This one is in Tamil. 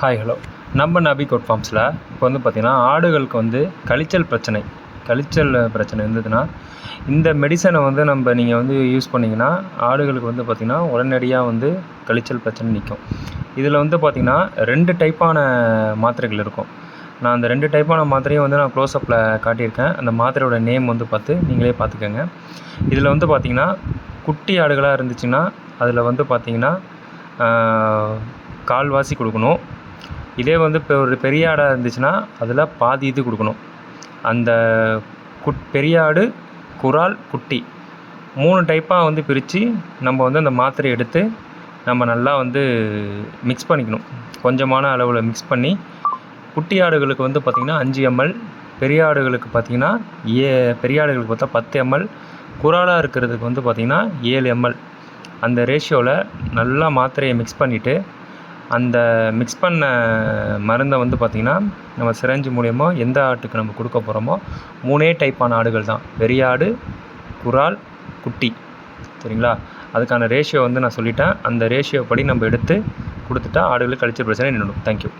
ஹாய் ஹலோ நம்ம நபி கோட் ஃபார்ம்ஸில் இப்போ வந்து பார்த்திங்கன்னா ஆடுகளுக்கு வந்து கழிச்சல் பிரச்சனை கழிச்சல் பிரச்சனை இருந்ததுன்னா இந்த மெடிசனை வந்து நம்ம நீங்கள் வந்து யூஸ் பண்ணிங்கன்னா ஆடுகளுக்கு வந்து பார்த்திங்கன்னா உடனடியாக வந்து கழிச்சல் பிரச்சனை நிற்கும் இதில் வந்து பார்த்திங்கன்னா ரெண்டு டைப்பான மாத்திரைகள் இருக்கும். நான் அந்த ரெண்டு டைப்பான மாத்திரையும் வந்து நான் க்ளோஸ்அப்பில் காட்டியிருக்கேன். அந்த மாத்திரையோட நேம் வந்து பார்த்து நீங்களே பார்த்துக்கோங்க. இதில் வந்து பார்த்திங்கன்னா குட்டி ஆடுகளாக இருந்துச்சுன்னா அதில் வந்து பார்த்திங்கன்னா கால்வாசி கொடுக்கணும். இதே வந்து இப்போ ஒரு பெரிய ஆடாக இருந்துச்சுன்னா அதில் பாதி இது கொடுக்கணும். அந்த குட் பெரிய ஆடு குரால் குட்டி மூணு டைப்பாக வந்து பிரித்து நம்ம வந்து அந்த மாத்திரையை எடுத்து நம்ம நல்லா வந்து மிக்ஸ் பண்ணிக்கணும். கொஞ்சமான அளவில் மிக்ஸ் பண்ணி குட்டி ஆடுகளுக்கு வந்து பார்த்திங்கன்னா அஞ்சு எம்எல் பெரிய ஆடுகளுக்கு பார்த்திங்கன்னா ஏ பெரிய ஆடுகளுக்கு பார்த்தா பத்து எம்எல் குராலாக இருக்கிறதுக்கு வந்து பார்த்திங்கன்னா ஏழு எம்எல். அந்த ரேஷியோவில் நல்லா மாத்திரையை மிக்ஸ் பண்ணிவிட்டு அந்த மிக்ஸ் பண்ண மருந்தை வந்து பார்த்திங்கன்னா நம்ம சிரஞ்சு மூலியமா எந்த ஆட்டுக்கு நம்ம கொடுக்க போகிறோமோ மூணே டைப்பான ஆடுகள் தான். பெரிய ஆடு குரால் குட்டி. சரிங்களா? அதுக்கான ரேஷியோ வந்து நான் சொல்லிட்டேன். அந்த ரேஷியோ படி நம்ம எடுத்து கொடுத்துட்டா ஆடுகளுக்கு கழிச்ச பிரச்சனை நின்றுடும். தேங்க்யூ